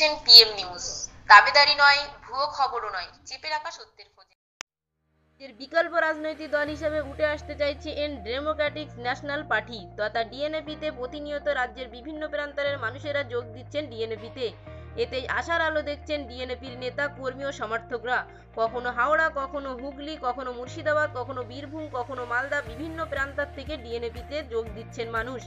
দেখছেন PM news দাবেদারি নয়, ভুয়ো খবরও নয়। চেপে রাখা সত্যের এর বিকল্প রাজনৈতিক দল হিসেবে উঠে আসতে চাইছে এন ডেমোক্রেটিক ন্যাশনাল পার্টি তথা ডিএনএপিতে প্রতিনিয়ত রাজ্যের বিভিন্ন প্রান্তরের মানুষেরা যোগ দিচ্ছেন ডিএনএপিতে এতে আশার আলো দেখছেন ডিএনএপির নেতা, কর্মী ও সমর্থকরা। কখনো হাওড়া, কখনো হুগলি, কখনো মুর্শিদাবাদ, কখনো বীরভূম, কখনো মালদা বিভিন্ন প্রান্তর থেকে ডিএনএপিতে যোগ দিচ্ছেন মানুষ।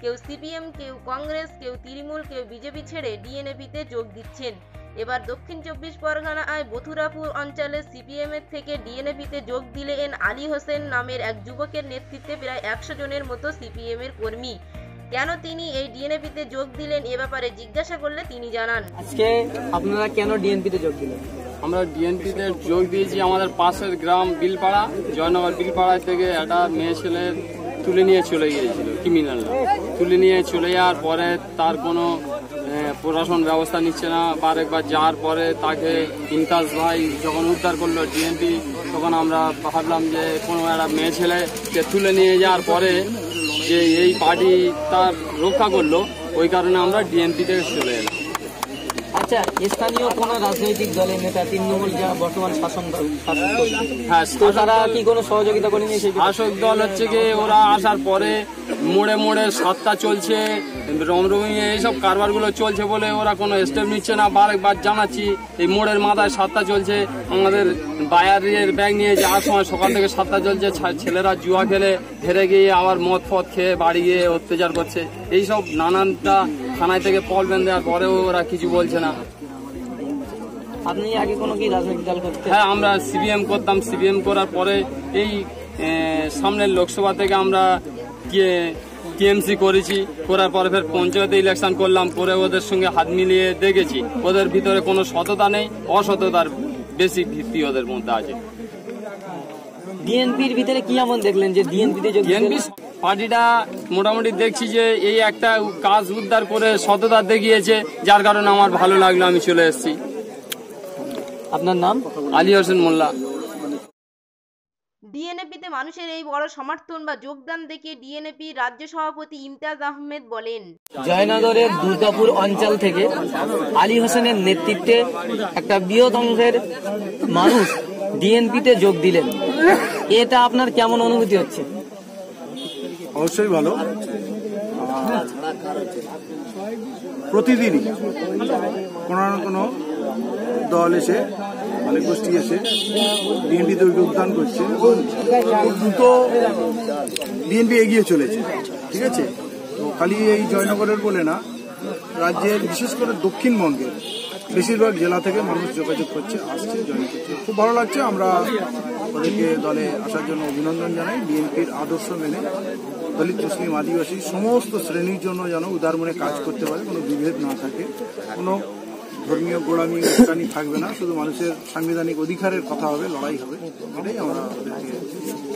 কেউ সিপিএম কেউ কংগ্রেস কেউ তৃণমূল কেউ বিজেপি ছেড়ে ডিএনএপিতে যোগ দিচ্ছেন। এবার দক্ষিণ চব্বিশ পরগনায় বথুরাপুর অঞ্চলে সিপিএম এর থেকে ডিএনএপিতে যোগ দিলেন আলী হোসেন নামের এক যুবকের নেতৃত্বে প্রায় একশো জনের মতো সিপিএম এর কর্মী। কেন তিনি এই ডিএনএপিতে যোগ দিলেন এ ব্যাপারে জিজ্ঞাসা করলে তিনি জানান। আজকে আপনারা কেন ডিএনপিতে যোগ দিলেন? আমরা ডিএনপিতে যোগ দিয়েছি আমাদের পাশের গ্রাম বিলপাড়া জয়নগর বিলপাড়া থেকে একটা মেয়ে ছেলে তুলে নিয়ে চলে গিয়েছিল ক্রিমিনাল তুলে নিয়ে চলে যাওয়ার পরে তার কোনো প্রশাসন ব্যবস্থা নিচ্ছে না। বা একবার যাওয়ার পরে তাকে ইমতাজ ভাই যখন উদ্ধার করল ডিএনপি তখন আমরা ভাবলাম যে কোনো একটা মেয়ে ছেলে ছেলেকে তুলে নিয়ে যাওয়ার পরে যে এই পার্টি তার রক্ষা করল, ওই কারণে আমরা ডিএনপি থেকে চলে এলাম। আচ্ছা স্থানীয় কোন রাজনৈতিক দলের নেতা তৃণমূল যা বর্তমান শাসন হ্যাঁ তো তারা কি কোনো সহযোগিতা করেনি সেই শাসক দল হচ্ছে কি ওরা আসার পরে মোড়ে মোড়ে সাতটা চলছে রমরমি এইসব কারবারগুলো চলছে বলে ওরা কোনো স্টেপ নিচ্ছে না। বারবার জানাচ্ছি এই মোড়ের মাথায় সাতটা চলছে। আমাদের বায়ারের ব্যাগ নিয়ে যাওয়ার সময় সকাল থেকে সাতটা চলছে ছেলেরা জুয়া খেলে হেরে গিয়ে আবার মদ ফদ খেয়ে বাড়ি গিয়ে অত্যাচার করছে। এইসব নানানটা থানায় থেকে পল বেঁধে দেওয়ার পরেও ওরা কিছু বলছে না। আপনি আগে কোনো কি রাজনৈতিক দল করতেন হ্যাঁ আমরা সিবিএম করতাম। সিবিএম করার পরে এই সামনের লোকসভা থেকে আমরা টিএমসি করেছি। করার পরে ফের পঞ্চায়েতে ইলেকশন করলাম। পরে ওদের সঙ্গে হাত মিলিয়ে দেখেছি। ওদের ভিতরে কোনো সততা নেই। অসততার বেশি ভিত্তি ওদের মধ্যে আছে। ডিএনপির ভিতরে কি এমন দেখলেন যে ডিএনপিতে যোগ দিলেন? বিএনপি পার্টিটা মোটামুটি দেখছি যে এই একটা কাজ উদ্ধার করে সততা দেখিয়েছে যার কারণে আমার ভালো লাগল আমি চলে এসেছি। আপনার নাম? আলী হোসেন মোল্লা। ডিএনএপিতে মানুষের এই বড় সমর্থন বা যোগদান দেখে ডিএনএপি রাজ্য সভাপতি ইমতাজ আহমেদ বলেন জয়নগরের দুর্গাপুর অঞ্চল থেকে আলী হোসেনের নেতৃত্বে একটা বৃহৎ অংশের মানুষ ডিএনপিতে যোগ দিলেন। এটা আপনার কেমন অনুভূতি হচ্ছে? অবশ্যই ভালো। প্রতিদিনই কোনো না কোনো দল এসে মানে গোষ্ঠী এসে বিএনপি বিএনপিতে যোগদান করছে এবং দ্রুত বিএনপি এগিয়ে চলেছে, ঠিক আছে? তো খালি এই জয়নগরের বলে না, রাজ্যের বিশেষ করে দক্ষিণবঙ্গের বেশিরভাগ জেলা থেকে মানুষ যোগাযোগ করছে, আসছে জয়েন করছে খুব ভালো লাগছে, আমরা ওদেরকে দলে আসার জন্য অভিনন্দন জানাই, বিএনপির আদর্শ মেনে দলিত মুসলিম আদিবাসী সমস্ত শ্রেণির জন্য যেন উদার মনে কাজ করতে পারে, কোনো বিভেদ না থাকে। কোনো ধর্মীয় গোড়ামি, উস্কানি থাকবে না, শুধু মানুষের সাংবিধানিক অধিকারের কথা হবে, লড়াই হবে। এটাই আমরা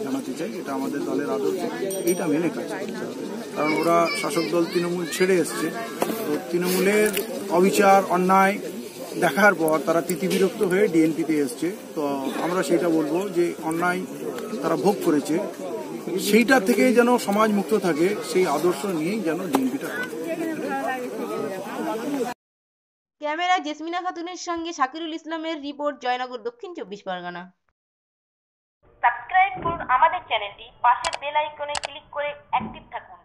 জানাতে চাই, এটা আমাদের দলের আদর্শ, এইটা মেনে কাজ করতে হবে। কারণ ওরা শাসক দল তৃণমূল ছেড়ে এসছে। তো তৃণমূলের অবিচার, অন্যায় দেখার পর তারা তিতিবিরক্ত হয়ে ডিএনপিতে এসছে। তো আমরা সেটা বলব যে অন্যায় তারা ভোগ করেছে। সেইটা থেকে যেন সমাজ মুক্ত থাকে সেই আদর্শ নিয়েই যেন জিএনপিটা করে। ক্যামেরায় জেসমিনা খাতুনের সঙ্গে শাকিরুল ইসলামের রিপোর্ট জয়নগর দক্ষিণ চব্বিশ পরগনা। সাবস্ক্রাইব করুন আমাদের চ্যানেলটি পাশের বেল আইকনে ক্লিক করে অ্যাক্টিভ থাকুন।